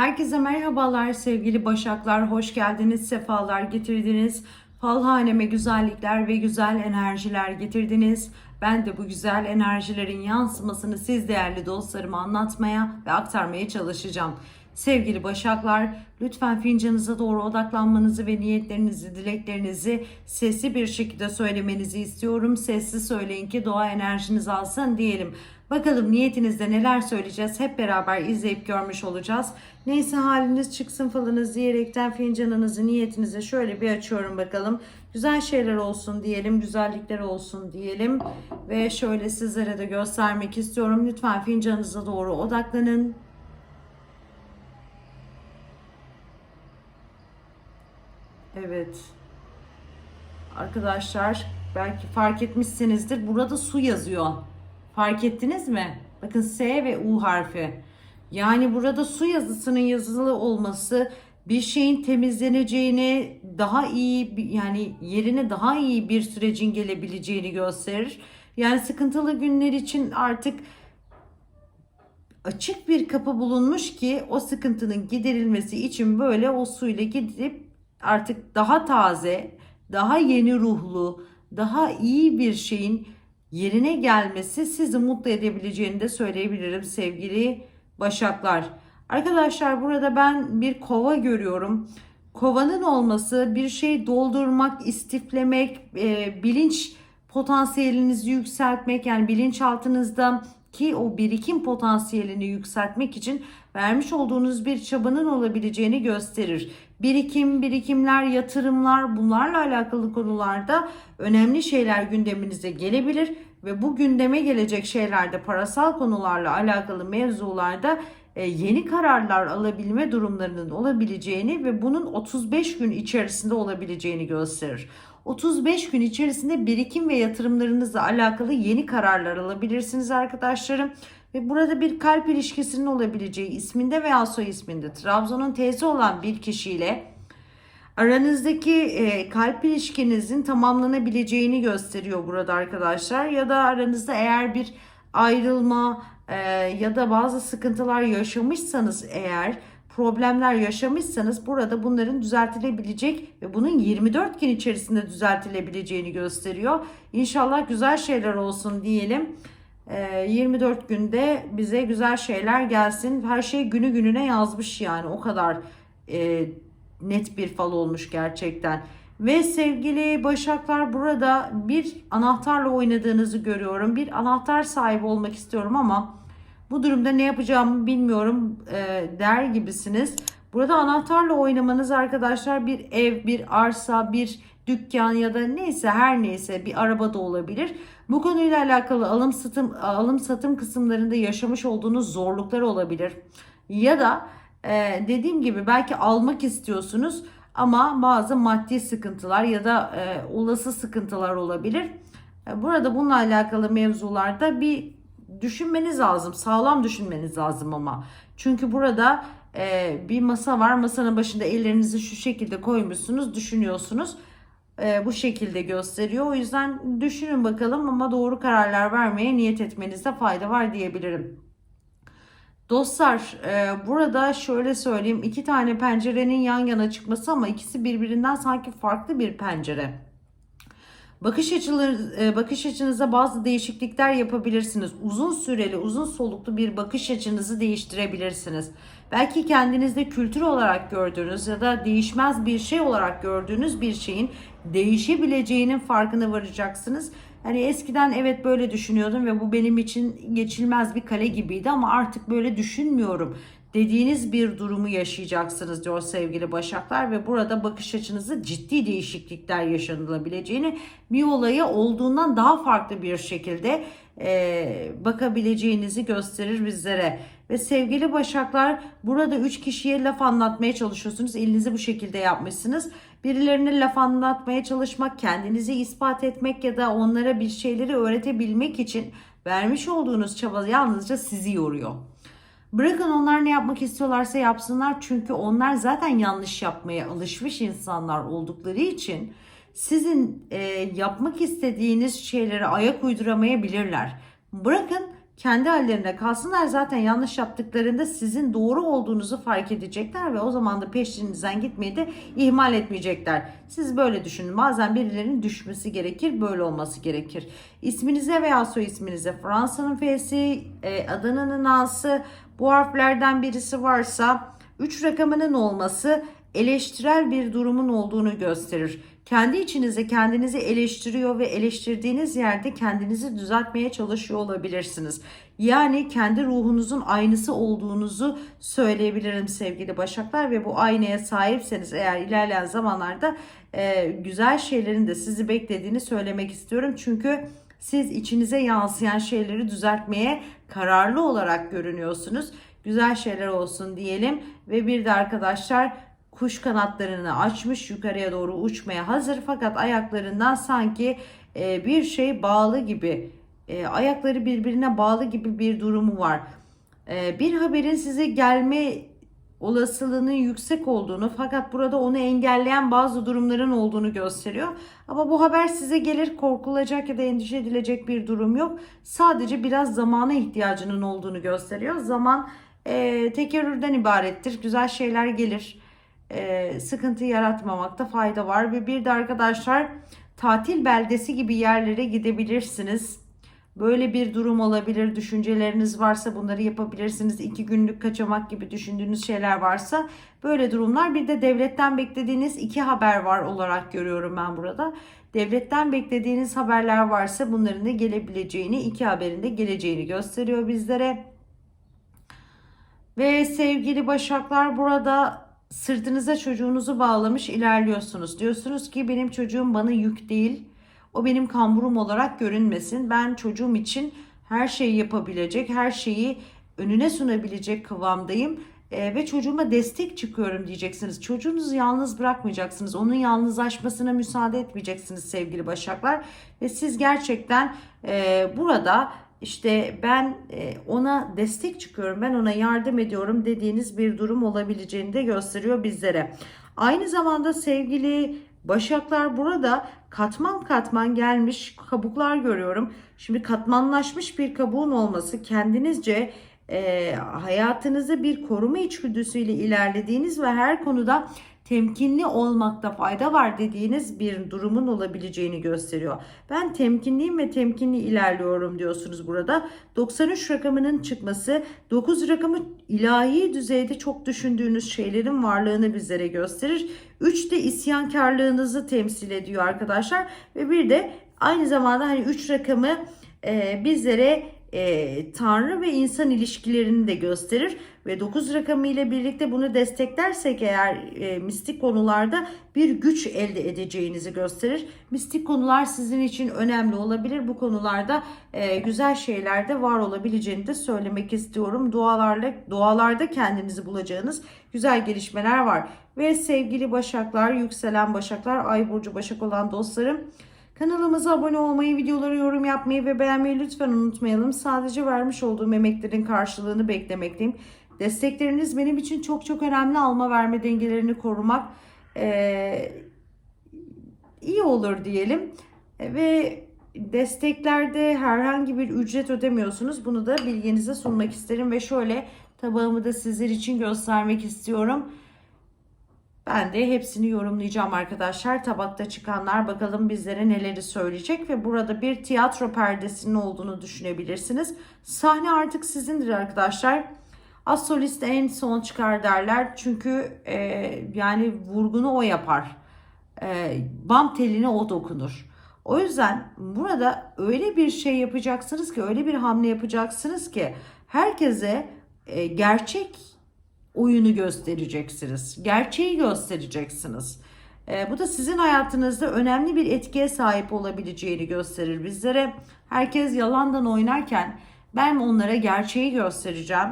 Herkese merhabalar sevgili Başaklar. Hoş geldiniz, sefalar getirdiniz. Falhaneme güzellikler ve güzel enerjiler getirdiniz. Ben de bu güzel enerjilerin yansımasını siz değerli dostlarıma anlatmaya ve aktarmaya çalışacağım. Sevgili Başaklar, lütfen fincanınıza doğru odaklanmanızı ve niyetlerinizi, dileklerinizi sesli bir şekilde söylemenizi istiyorum. Sessiz söyleyin ki doğa enerjiniz alsın diyelim. Bakalım niyetinizde neler söyleyeceğiz hep beraber izleyip görmüş olacağız. Neyse haliniz çıksın falınız diyerekten fincanınızı niyetinize şöyle bir açıyorum bakalım. Güzel şeyler olsun diyelim, güzellikler olsun diyelim. Ve şöyle sizlere de göstermek istiyorum. Lütfen fincanınıza doğru odaklanın. Evet. Arkadaşlar belki fark etmişsinizdir. Burada su yazıyor. Fark ettiniz mi? Bakın S ve U harfi. Yani burada su yazısının yazılı olması bir şeyin temizleneceğini, daha iyi yani yerine daha iyi bir sürecin gelebileceğini gösterir. Yani sıkıntılı günler için artık açık bir kapı bulunmuş ki o sıkıntının giderilmesi için böyle o suyla gidip artık daha taze, daha yeni ruhlu, daha iyi bir şeyin yerine gelmesi sizi mutlu edebileceğini de söyleyebilirim sevgili Başaklar. Arkadaşlar burada ben bir kova görüyorum. Kovanın olması bir şey doldurmak, istiflemek, e, bilinç potansiyelinizi yükseltmek yani bilinçaltınızda ki o birikim potansiyelini yükseltmek için vermiş olduğunuz bir çabanın olabileceğini gösterir. Birikim, birikimler, yatırımlar bunlarla alakalı konularda önemli şeyler gündeminize gelebilir ve bu gündeme gelecek şeylerde parasal konularla alakalı mevzularda e, yeni kararlar alabilme durumlarının olabileceğini ve bunun 35 gün içerisinde olabileceğini gösterir. 35 gün içerisinde birikim ve yatırımlarınızla alakalı yeni kararlar alabilirsiniz arkadaşlarım. Ve burada bir kalp ilişkisinin olabileceği isminde veya soy isminde Trabzon'un teyze olan bir kişiyle aranızdaki e, kalp ilişkinizin tamamlanabileceğini gösteriyor burada arkadaşlar. Ya da aranızda eğer bir ayrılma e, ya da bazı sıkıntılar yaşamışsanız eğer problemler yaşamışsanız burada bunların düzeltilebilecek ve bunun 24 gün içerisinde düzeltilebileceğini gösteriyor. İnşallah güzel şeyler olsun diyelim. Ee, 24 günde bize güzel şeyler gelsin. Her şey günü gününe yazmış yani o kadar e, net bir fal olmuş gerçekten. Ve sevgili Başaklar burada bir anahtarla oynadığınızı görüyorum. Bir anahtar sahibi olmak istiyorum ama bu durumda ne yapacağımı bilmiyorum e, der gibisiniz. Burada anahtarla oynamanız arkadaşlar bir ev, bir arsa, bir dükkan ya da neyse her neyse bir araba da olabilir. Bu konuyla alakalı alım satım alım satım kısımlarında yaşamış olduğunuz zorluklar olabilir. Ya da e, dediğim gibi belki almak istiyorsunuz ama bazı maddi sıkıntılar ya da e, olası sıkıntılar olabilir. E, Burada bununla alakalı mevzularda bir düşünmeniz lazım. Sağlam düşünmeniz lazım ama. Çünkü burada e, bir masa var. Masanın başında ellerinizi şu şekilde koymuşsunuz, düşünüyorsunuz. E, bu şekilde gösteriyor. O yüzden düşünün bakalım ama doğru kararlar vermeye niyet etmenizde fayda var diyebilirim. Dostlar e, burada şöyle söyleyeyim iki tane pencerenin yan yana çıkması ama ikisi birbirinden sanki farklı bir pencere. Bakış açıları, e, bakış açınıza bazı değişiklikler yapabilirsiniz. Uzun süreli, uzun soluklu bir bakış açınızı değiştirebilirsiniz. Belki kendinizde kültür olarak gördüğünüz ya da değişmez bir şey olarak gördüğünüz bir şeyin değişebileceğinin farkına varacaksınız. Hani eskiden evet böyle düşünüyordum ve bu benim için geçilmez bir kale gibiydi ama artık böyle düşünmüyorum dediğiniz bir durumu yaşayacaksınız diyor sevgili Başaklar ve burada bakış açınızı ciddi değişiklikler yaşanılabileceğini bir olaya olduğundan daha farklı bir şekilde e, bakabileceğinizi gösterir bizlere. Ve sevgili Başaklar burada 3 kişiye laf anlatmaya çalışıyorsunuz. Elinizi bu şekilde yapmışsınız. Birilerine laf anlatmaya çalışmak, kendinizi ispat etmek ya da onlara bir şeyleri öğretebilmek için vermiş olduğunuz çaba yalnızca sizi yoruyor. Bırakın onlar ne yapmak istiyorlarsa yapsınlar çünkü onlar zaten yanlış yapmaya alışmış insanlar oldukları için sizin e, yapmak istediğiniz şeylere ayak uyduramayabilirler. Bırakın kendi hallerine kalsınlar. Zaten yanlış yaptıklarında sizin doğru olduğunuzu fark edecekler ve o zaman da peşinizden gitmeyi de ihmal etmeyecekler. Siz böyle düşünün. Bazen birilerinin düşmesi gerekir. Böyle olması gerekir. İsminize veya soy isminize Fransa'nın F'si, e, Adana'nın A'sı bu harflerden birisi varsa 3 rakamının olması eleştirel bir durumun olduğunu gösterir. Kendi içinize kendinizi eleştiriyor ve eleştirdiğiniz yerde kendinizi düzeltmeye çalışıyor olabilirsiniz. Yani kendi ruhunuzun aynısı olduğunuzu söyleyebilirim sevgili Başaklar ve bu aynaya sahipseniz eğer ilerleyen zamanlarda e, güzel şeylerin de sizi beklediğini söylemek istiyorum. Çünkü siz içinize yansıyan şeyleri düzeltmeye kararlı olarak görünüyorsunuz. Güzel şeyler olsun diyelim ve bir de arkadaşlar kuş kanatlarını açmış yukarıya doğru uçmaya hazır fakat ayaklarından sanki e, bir şey bağlı gibi e, ayakları birbirine bağlı gibi bir durumu var. E, bir haberin size gelme olasılığının yüksek olduğunu fakat burada onu engelleyen bazı durumların olduğunu gösteriyor. Ama bu haber size gelir korkulacak ya da endişe edilecek bir durum yok. Sadece biraz zamana ihtiyacının olduğunu gösteriyor. Zaman e, tekerrürden ibarettir. Güzel şeyler gelir. E, sıkıntı yaratmamakta fayda var. Ve bir de arkadaşlar tatil beldesi gibi yerlere gidebilirsiniz. Böyle bir durum olabilir. Düşünceleriniz varsa bunları yapabilirsiniz. İki günlük kaçamak gibi düşündüğünüz şeyler varsa böyle durumlar. Bir de devletten beklediğiniz iki haber var olarak görüyorum ben burada. Devletten beklediğiniz haberler varsa bunların da gelebileceğini, iki haberin de geleceğini gösteriyor bizlere. Ve sevgili Başaklar burada sırtınıza çocuğunuzu bağlamış ilerliyorsunuz. Diyorsunuz ki benim çocuğum bana yük değil. O benim kamburum olarak görünmesin. Ben çocuğum için her şeyi yapabilecek, her şeyi önüne sunabilecek kıvamdayım. Ee, ve çocuğuma destek çıkıyorum diyeceksiniz. Çocuğunuzu yalnız bırakmayacaksınız. Onun yalnızlaşmasına müsaade etmeyeceksiniz sevgili Başaklar. Ve siz gerçekten e, burada işte ben e, ona destek çıkıyorum, ben ona yardım ediyorum dediğiniz bir durum olabileceğini de gösteriyor bizlere. Aynı zamanda sevgili Başaklar burada katman katman gelmiş kabuklar görüyorum. Şimdi katmanlaşmış bir kabuğun olması kendinizce e, hayatınızı bir koruma içgüdüsüyle ilerlediğiniz ve her konuda temkinli olmakta fayda var dediğiniz bir durumun olabileceğini gösteriyor. Ben temkinliyim ve temkinli ilerliyorum diyorsunuz burada. 93 rakamının çıkması 9 rakamı ilahi düzeyde çok düşündüğünüz şeylerin varlığını bizlere gösterir. 3 de isyankarlığınızı temsil ediyor arkadaşlar ve bir de aynı zamanda hani 3 rakamı e, bizlere e, Tanrı ve insan ilişkilerini de gösterir ve 9 rakamı ile birlikte bunu desteklersek eğer e, mistik konularda bir güç elde edeceğinizi gösterir. Mistik konular sizin için önemli olabilir. Bu konularda e, güzel şeyler de var olabileceğini de söylemek istiyorum. Dualarla dualarda kendinizi bulacağınız güzel gelişmeler var. Ve sevgili Başaklar, yükselen Başaklar, Ay burcu Başak olan dostlarım Kanalımıza abone olmayı, videoları yorum yapmayı ve beğenmeyi lütfen unutmayalım. Sadece vermiş olduğum emeklerin karşılığını beklemekteyim. Destekleriniz benim için çok çok önemli. Alma verme dengelerini korumak ee, iyi olur diyelim. Ve desteklerde herhangi bir ücret ödemiyorsunuz. Bunu da bilginize sunmak isterim ve şöyle tabağımı da sizler için göstermek istiyorum. Ben de hepsini yorumlayacağım arkadaşlar. Tabakta çıkanlar bakalım bizlere neleri söyleyecek ve burada bir tiyatro perdesinin olduğunu düşünebilirsiniz. Sahne artık sizindir arkadaşlar. Az solist en son çıkar derler. Çünkü e, yani vurgunu o yapar. E, bam teline o dokunur. O yüzden burada öyle bir şey yapacaksınız ki, öyle bir hamle yapacaksınız ki herkese e, gerçek oyunu göstereceksiniz. Gerçeği göstereceksiniz. E, bu da sizin hayatınızda önemli bir etkiye sahip olabileceğini gösterir bizlere. Herkes yalandan oynarken ben onlara gerçeği göstereceğim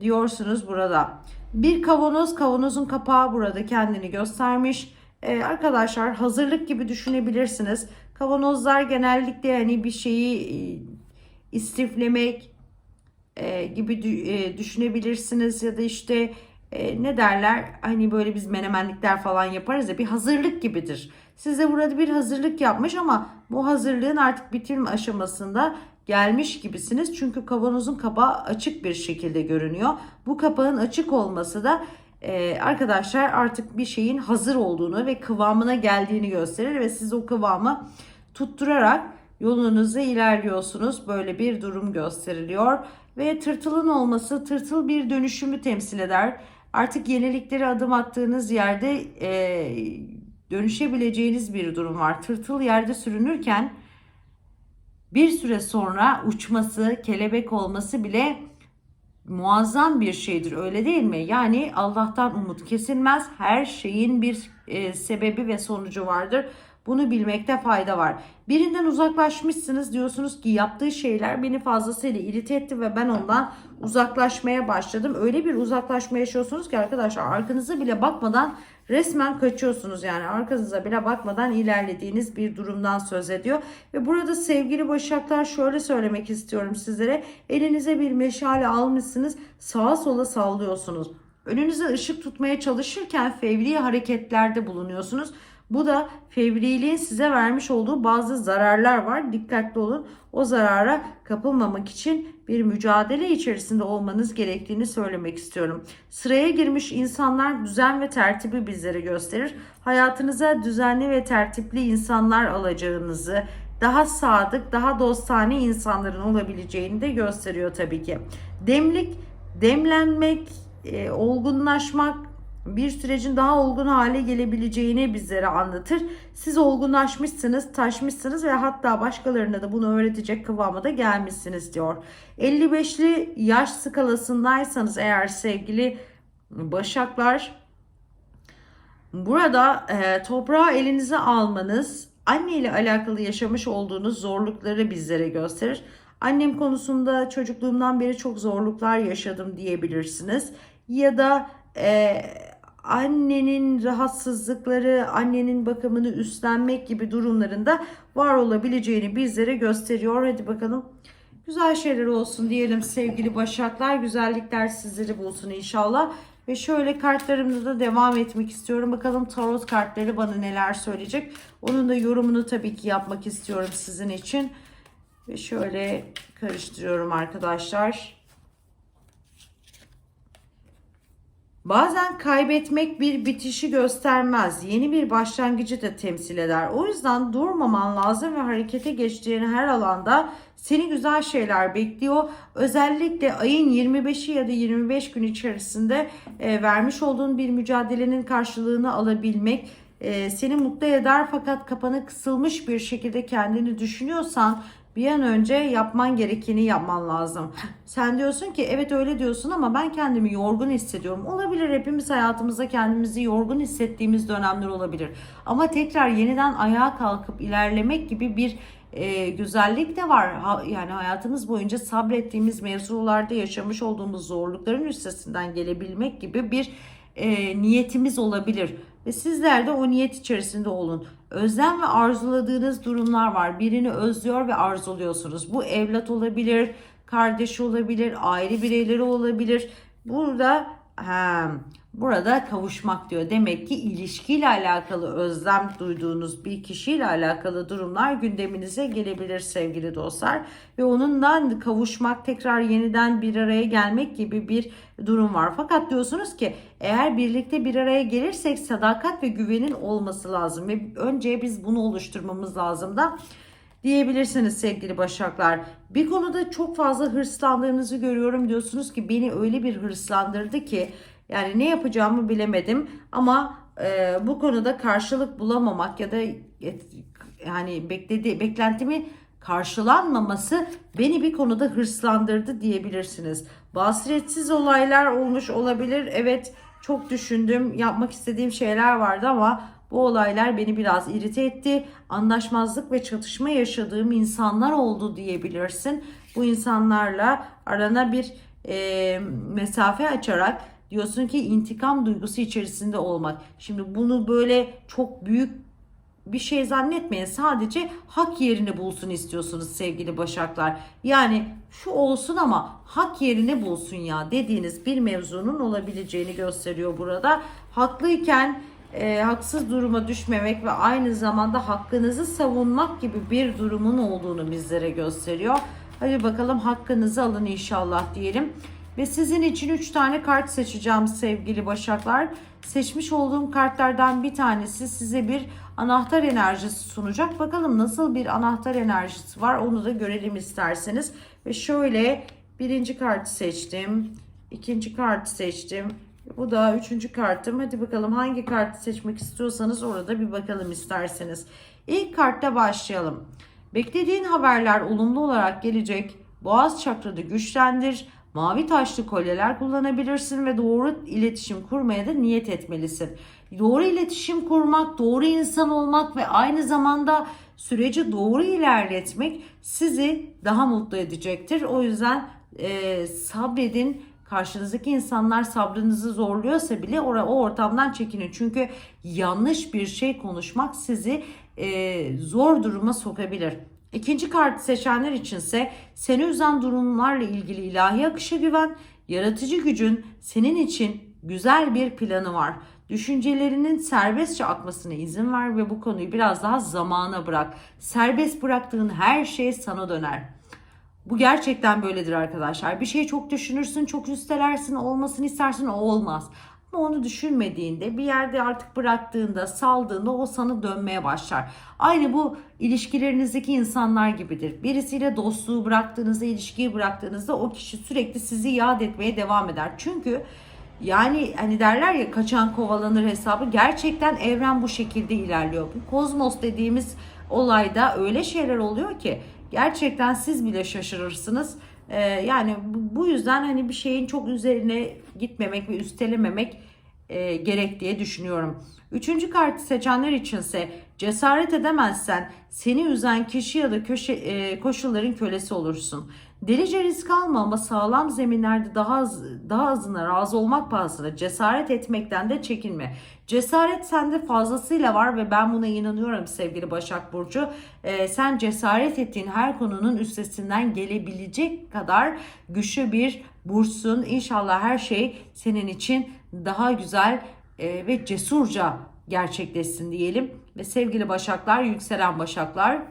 diyorsunuz burada. Bir kavanoz, kavanozun kapağı burada kendini göstermiş. Ee, arkadaşlar hazırlık gibi düşünebilirsiniz. Kavanozlar genellikle hani bir şeyi e, istiflemek e, gibi e, düşünebilirsiniz ya da işte e, ne derler hani böyle biz menemenlikler falan yaparız ya bir hazırlık gibidir. Size burada bir hazırlık yapmış ama bu hazırlığın artık bitirme aşamasında gelmiş gibisiniz. Çünkü kavanozun kapağı açık bir şekilde görünüyor. Bu kapağın açık olması da e, arkadaşlar artık bir şeyin hazır olduğunu ve kıvamına geldiğini gösterir ve siz o kıvamı tutturarak yolunuza ilerliyorsunuz. Böyle bir durum gösteriliyor ve tırtılın olması tırtıl bir dönüşümü temsil eder. Artık yeniliklere adım attığınız yerde e, dönüşebileceğiniz bir durum var. Tırtıl yerde sürünürken bir süre sonra uçması, kelebek olması bile muazzam bir şeydir öyle değil mi? Yani Allah'tan umut kesilmez. Her şeyin bir e, sebebi ve sonucu vardır. Bunu bilmekte fayda var. Birinden uzaklaşmışsınız diyorsunuz ki yaptığı şeyler beni fazlasıyla irite etti ve ben ondan uzaklaşmaya başladım. Öyle bir uzaklaşma yaşıyorsunuz ki arkadaşlar arkanıza bile bakmadan resmen kaçıyorsunuz yani arkanıza bile bakmadan ilerlediğiniz bir durumdan söz ediyor. Ve burada sevgili başaklar şöyle söylemek istiyorum sizlere. Elinize bir meşale almışsınız sağa sola sallıyorsunuz. Önünüze ışık tutmaya çalışırken fevri hareketlerde bulunuyorsunuz. Bu da fevriliğin size vermiş olduğu bazı zararlar var. Dikkatli olun. O zarara kapılmamak için bir mücadele içerisinde olmanız gerektiğini söylemek istiyorum. Sıraya girmiş insanlar düzen ve tertibi bizlere gösterir. Hayatınıza düzenli ve tertipli insanlar alacağınızı, daha sadık, daha dostane insanların olabileceğini de gösteriyor tabii ki. Demlik, demlenmek, e, olgunlaşmak, bir sürecin daha olgun hale gelebileceğini bizlere anlatır. Siz olgunlaşmışsınız, taşmışsınız ve hatta başkalarına da bunu öğretecek kıvama da gelmişsiniz diyor. 55'li yaş skalasındaysanız eğer sevgili başaklar burada e, toprağı elinize almanız anne ile alakalı yaşamış olduğunuz zorlukları bizlere gösterir. Annem konusunda çocukluğumdan beri çok zorluklar yaşadım diyebilirsiniz. Ya da e, annenin rahatsızlıkları, annenin bakımını üstlenmek gibi durumlarında var olabileceğini bizlere gösteriyor. Hadi bakalım. Güzel şeyler olsun diyelim sevgili başaklar. Güzellikler sizleri bulsun inşallah. Ve şöyle kartlarımda da devam etmek istiyorum. Bakalım tarot kartları bana neler söyleyecek. Onun da yorumunu tabii ki yapmak istiyorum sizin için. Ve şöyle karıştırıyorum arkadaşlar. Bazen kaybetmek bir bitişi göstermez. Yeni bir başlangıcı da temsil eder. O yüzden durmaman lazım ve harekete geçtiğin her alanda seni güzel şeyler bekliyor. Özellikle ayın 25'i ya da 25 gün içerisinde e, vermiş olduğun bir mücadelenin karşılığını alabilmek e, seni mutlu eder fakat kapanı kısılmış bir şekilde kendini düşünüyorsan bir an önce yapman gerekeni yapman lazım. Sen diyorsun ki evet öyle diyorsun ama ben kendimi yorgun hissediyorum. Olabilir hepimiz hayatımızda kendimizi yorgun hissettiğimiz dönemler olabilir. Ama tekrar yeniden ayağa kalkıp ilerlemek gibi bir e, güzellik de var. Ha, yani hayatımız boyunca sabrettiğimiz mevzularda yaşamış olduğumuz zorlukların üstesinden gelebilmek gibi bir e, niyetimiz olabilir. Ve sizler de o niyet içerisinde olun. Özlem ve arzuladığınız durumlar var. Birini özlüyor ve arzuluyorsunuz. Bu evlat olabilir, kardeş olabilir, aile bireyleri olabilir. Burada he, burada kavuşmak diyor. Demek ki ilişkiyle alakalı özlem duyduğunuz bir kişiyle alakalı durumlar gündeminize gelebilir sevgili dostlar. Ve onunla kavuşmak, tekrar yeniden bir araya gelmek gibi bir durum var. Fakat diyorsunuz ki eğer birlikte bir araya gelirsek sadakat ve güvenin olması lazım. Ve önce biz bunu oluşturmamız lazım da diyebilirsiniz sevgili başaklar. Bir konuda çok fazla hırslandığınızı görüyorum diyorsunuz ki beni öyle bir hırslandırdı ki yani ne yapacağımı bilemedim ama e, bu konuda karşılık bulamamak ya da et, yani bekledi beklentimi karşılanmaması beni bir konuda hırslandırdı diyebilirsiniz. Basiretsiz olaylar olmuş olabilir. Evet çok düşündüm. Yapmak istediğim şeyler vardı ama bu olaylar beni biraz irite etti. Anlaşmazlık ve çatışma yaşadığım insanlar oldu diyebilirsin. Bu insanlarla arana bir e, mesafe açarak diyorsun ki intikam duygusu içerisinde olmak. Şimdi bunu böyle çok büyük bir şey zannetmeyin. Sadece hak yerini bulsun istiyorsunuz sevgili başaklar. Yani şu olsun ama hak yerini bulsun ya dediğiniz bir mevzunun olabileceğini gösteriyor burada. Haklıyken e, haksız duruma düşmemek ve aynı zamanda hakkınızı savunmak gibi bir durumun olduğunu bizlere gösteriyor. Hadi bakalım hakkınızı alın inşallah diyelim. Ve sizin için 3 tane kart seçeceğim sevgili Başaklar. Seçmiş olduğum kartlardan bir tanesi size bir anahtar enerjisi sunacak. Bakalım nasıl bir anahtar enerjisi var onu da görelim isterseniz. Ve şöyle birinci kartı seçtim. ikinci kartı seçtim. Bu da üçüncü kartım. Hadi bakalım hangi kartı seçmek istiyorsanız orada bir bakalım isterseniz. İlk kartta başlayalım. Beklediğin haberler olumlu olarak gelecek. Boğaz çakranı güçlendir. Mavi taşlı kolyeler kullanabilirsin ve doğru iletişim kurmaya da niyet etmelisin. Doğru iletişim kurmak, doğru insan olmak ve aynı zamanda süreci doğru ilerletmek sizi daha mutlu edecektir. O yüzden e, sabredin. Karşınızdaki insanlar sabrınızı zorluyorsa bile o, o ortamdan çekinin. Çünkü yanlış bir şey konuşmak sizi e, zor duruma sokabilir. İkinci kartı seçenler içinse seni üzen durumlarla ilgili ilahi akışa güven, yaratıcı gücün senin için güzel bir planı var. Düşüncelerinin serbestçe akmasına izin ver ve bu konuyu biraz daha zamana bırak. Serbest bıraktığın her şey sana döner. Bu gerçekten böyledir arkadaşlar. Bir şeyi çok düşünürsün, çok üstelersin, olmasını istersin, o olmaz. Ama onu düşünmediğinde, bir yerde artık bıraktığında, saldığında o sana dönmeye başlar. Aynı bu ilişkilerinizdeki insanlar gibidir. Birisiyle dostluğu bıraktığınızda, ilişkiyi bıraktığınızda o kişi sürekli sizi yad etmeye devam eder. Çünkü yani hani derler ya kaçan kovalanır hesabı. Gerçekten evren bu şekilde ilerliyor. Bu kozmos dediğimiz olayda öyle şeyler oluyor ki gerçekten siz bile şaşırırsınız. Ee, yani bu- yüzden hani bir şeyin çok üzerine gitmemek ve üstelememek e, gerek diye düşünüyorum. Üçüncü kartı seçenler içinse cesaret edemezsen seni üzen kişi ya da köşe, e, koşulların kölesi olursun. Delice risk alma ama sağlam zeminlerde daha az, daha azına razı olmak pahasına cesaret etmekten de çekinme. Cesaret sende fazlasıyla var ve ben buna inanıyorum sevgili Başak Burcu. Ee, sen cesaret ettiğin her konunun üstesinden gelebilecek kadar güçlü bir bursun. İnşallah her şey senin için daha güzel e, ve cesurca gerçekleşsin diyelim. Ve sevgili Başaklar, yükselen Başaklar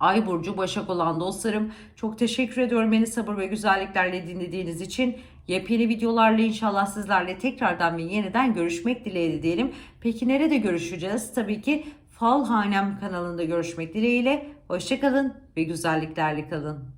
Ay burcu Başak olan dostlarım çok teşekkür ediyorum beni sabır ve güzelliklerle dinlediğiniz için. Yepyeni videolarla inşallah sizlerle tekrardan ve yeniden görüşmek dileğiyle diyelim. Peki nerede görüşeceğiz? Tabii ki Fal Hanem kanalında görüşmek dileğiyle. Hoşçakalın ve güzelliklerle kalın.